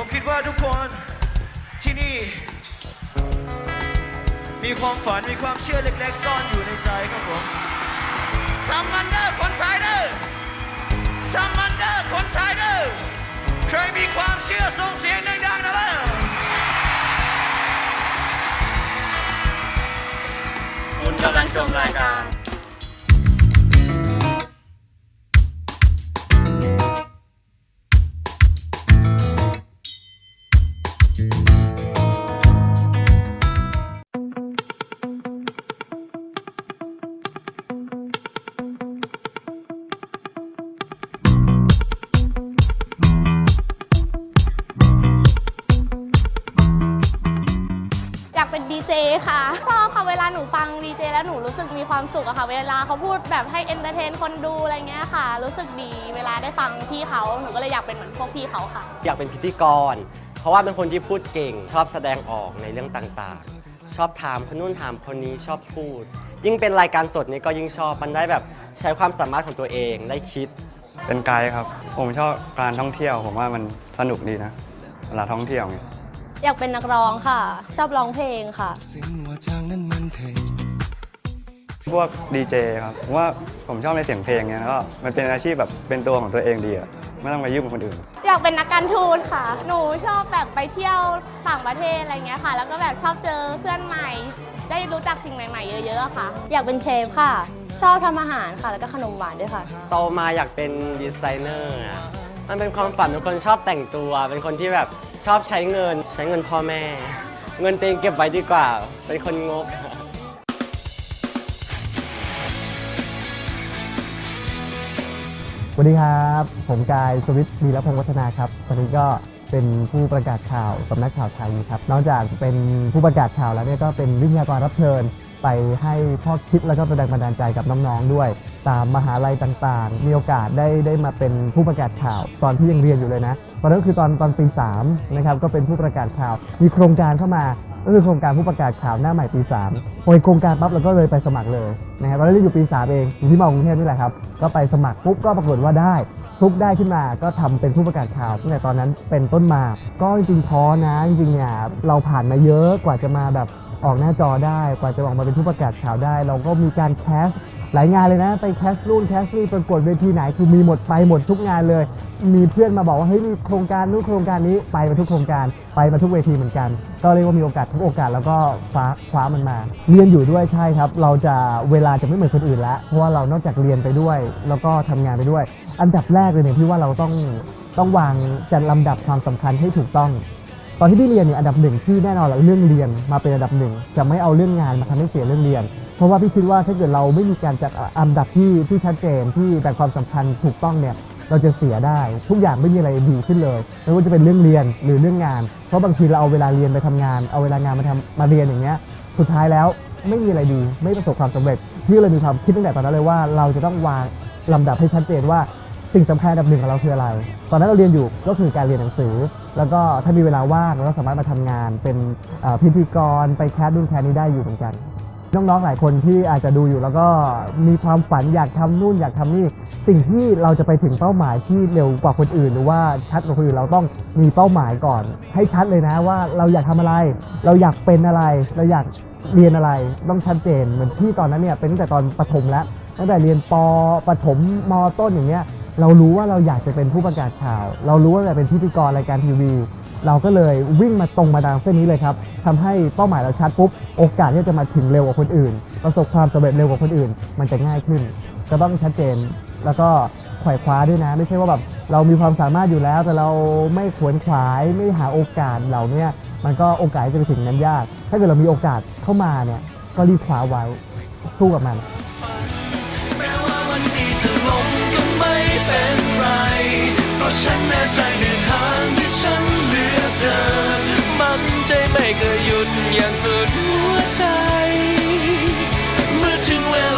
ผมคิดว่าทุกคนที่นี่ มีความฝันมีความเชื่อเล็กๆ ซ่อนอยู่ในใจครับผมทำมันเด้อคนไทยเด้อทำมันเด้อคนไทยเด้อใครมีความเชื่อส่งเสียงดังๆนะเด้อคุณกำลังชมรายการ เป็นดีเจค่ะ ชอบค่ะเวลาหนูฟังดีเจแล้วหนูรู้สึกมีความสุขอะค่ะ เวลาเขาพูดแบบให้เอนเตอร์เทนคนดูอะไรเงี้ยค่ะ รู้สึกดีเวลาได้ฟังพี่เขาหนูก็เลยอยากเป็นเหมือนพวกพี่เขาค่ะ อยากเป็นพิธีกร เพราะว่าเป็นคนที่พูดเก่ง ชอบแสดงออกในเรื่องต่างๆ ชอบถามคนนู้นถามคนนี้ชอบพูด ยิ่งเป็นรายการสดนี้ก็ยิ่งชอบมันได้แบบใช้ความสามารถของตัวเองได้คิด เป็นไกด์ครับ ผมชอบการท่องเที่ยว ผมว่ามันสนุกดีนะเวลาท่องเที่ยวเนี่ย อยากเป็นนักร้องค่ะ ชอบร้องเพลงค่ะ พวกดีเจครับผมว่าผมชอบในเสียงเพลงเนี่ยแล้วก็มันเป็นอาชีพแบบเป็นตัวของตัวเองดีอะไม่ต้องไปยุ่งกับคนอื่น อยากเป็นนักการทูตค่ะ หนูชอบแบบไปเที่ยวต่างประเทศอะไรเงี้ยค่ะ แล้วก็แบบชอบเจอเพื่อนใหม่ ได้รู้จักสิ่งใหม่ๆ เยอะๆอะค่ะ อยากเป็นเชฟค่ะ ชอบทำอาหารค่ะ แล้วก็ขนมหวานด้วยค่ะ โตมาอยากเป็นดีไซเนอร์อะมันเป็นความฝันเป็นคนชอบแต่งตัว เป็นคนที่แบบ ชอบใช้เงินใช้เงินพ่อแม่ เงินตัวเองเก็บไว้ดีกว่า เป็นคนงก สวัสดีครับ ผมกายสวิตมีรพงศ์วัฒนาครับตอนนี้ก็เป็นผู้ประกาศข่าวสำนักข่าวไทยครับ นอกจากเป็นผู้ประกาศข่าวแล้วเนี่ยก็เป็นวิทยากรรับเชิญ ไปให้ข้อคิดแล้วก็แรงบันดาลใจกับน้องๆด้วย ตามมหาลัยต่างๆ มีโอกาสได้ได้มาเป็นผู้ประกาศข่าว ตอนที่ยังเรียนอยู่เลยนะตอนนั้นคือตอนตอนปี3นะครับก็เป็นผู้ประกาศข่าว มีโครงการเข้ามาก็คือโครงการผู้ประกาศข่าวหน้าใหม่ปี3พอมีโครงการปั๊บเราก็เลยไปสมัครเลยนะครับตอนนั้นเรียนอยู่ปี 3 เองอยู่ที่มอกรุงเทพนี่แหละครับ ก็ไปสมัครปุ๊บก็ปรากฏว่าได้ทุกได้ขึ้นมาก็ทำเป็นผู้ประกาศข่าวตั้งแต่ตอนนั้นเป็นต้นมา ก็จริงๆท้อนะจริงๆเนี่ยเราผ่านมาเยอะกว่าจะมาแบบ ออกหน้าจอได้กว่าจะออกมาเป็นผู้ประกาศข่าวได้ เราก็มีการแคสหลายงานเลยนะ ไปแคสนู่นแคสนี่ประกวดเวทีไหนคือมีหมดไปหมดทุกงานเลย มีเพื่อนมาบอกว่าเฮ้ยมีโครงการนู้นโครงการนี้ไปมาทุกโครงการไปมาทุกเวทีเหมือนกัน ก็เรียกว่ามีโอกาสทุกโอกาสแล้วก็คว้าคว้ามันมา เรียนอยู่ด้วยใช่ครับ เราจะเวลาจะไม่เหมือนคนอื่นล้วเพราะว่าเรานอกจากเรียนไปด้วย แล้วก็ทำงานไปด้วย อันดับแรกเลยเนี่ยพี่ว่าเราต้องต้องวางจัดลำดับความสำคัญให้ถูกต้อง ตอนที่พี่เรียนเนี่ยอันดับหนึ่งที่แน่นอนแหละเรื่องเรียนมาเป็นอันดับหนึ่งจะไม่เอาเรื่องงานมาทำให้เสียเรื่องเรียน เพราะว่าพี่คิดว่าถ้าเกิดเราไม่มีการจัดอันดับที่ที่ชัดเจนที่แบ่งความสำคัญถูกต้องเนี่ยเราจะเสียได้ทุกอย่างไม่มีอะไรดีขึ้นเลยไม่ว่าจะเป็นเรื่องเรียนหรือเรื่องงาน เพราะบางทีเราเอาเวลาเรียนไปทำงาน เอาเวลางานมาทำมาเรียนอย่างเงี้ยสุดท้ายแล้วไม่มีอะไรดีไม่ประสบความสำเร็จพี่เลยมีความคิดตั้งแต่ตอนนั้นเลยว่า เราจะต้องวางลำดับให้ชัดเจนว่า สิ่งสำคัญอันดับหนึ่งของเราคืออะไร ตอนนั้นเราเรียนอยู่ก็คือการเรียนหนังสือ แล้วก็ถ้ามีเวลาว่างเราก็สามารถมาทำงานเป็นเอ่อพิธีกรไปแคสนู่นแคสนี้ได้อยู่เหมือนกัน น้องๆหลายคนที่อาจจะดูอยู่แล้วก็มีความฝันอยากทำนู่นอยากทำนี่ สิ่งที่เราจะไปถึงเป้าหมายที่เร็วกว่าคนอื่น หรือว่าชัดกว่าคนอื่นเราต้องมีเป้าหมายก่อน ให้ชัดเลยนะว่าเราอยากทำอะไร เราอยากเป็นอะไร เราอยากเรียนอะไรต้องชัดเจนเหมือนที่ตอนนั้นเนี่ยเป็นตั้งแต่ตอนประถมแล้วตั้งแต่เรียนปประถมมต้นอย่างเงี้ย เรารู้ว่าเราอยากจะเป็นผู้ประกาศข่าว เรารู้ว่าเรากเป็นพิธีกรรายการทีวี เราก็เลยวิ่งมาตรงมาดามเส้นนี้เลยครับทำให้เป้าหมายเราชัดปุ๊บ โอกาสที่จะมาถึงเร็วกว่าคนอื่น ประสบความสำเร็จเร็วกว่าคนอื่น มันจะง่ายขึ้นก็ต้องชัดเจนแล้วก็ขวายคว้าด้วยนะ ไม่ใช่ว่าแบบเรามีความสามารถอยู่แล้ว แต่เราไม่ขวนขวายไม่หาโอกาสเหล่าเนี้ยมันก็โอกาสจะไปถึงนั้นยาก ถ้าเกิดเรามีโอกาสเข้ามาเนี่ยก็รีบคว้าไว้สู้กับมันแม้ว่าวันนี้จะล้ม เป็นไร เพราะฉันแน่ใจในทางที่ฉันเลือกเดิน มันใจไม่เคยหยุดอย่างสุดหัวใจ เมื่อถึงเวลา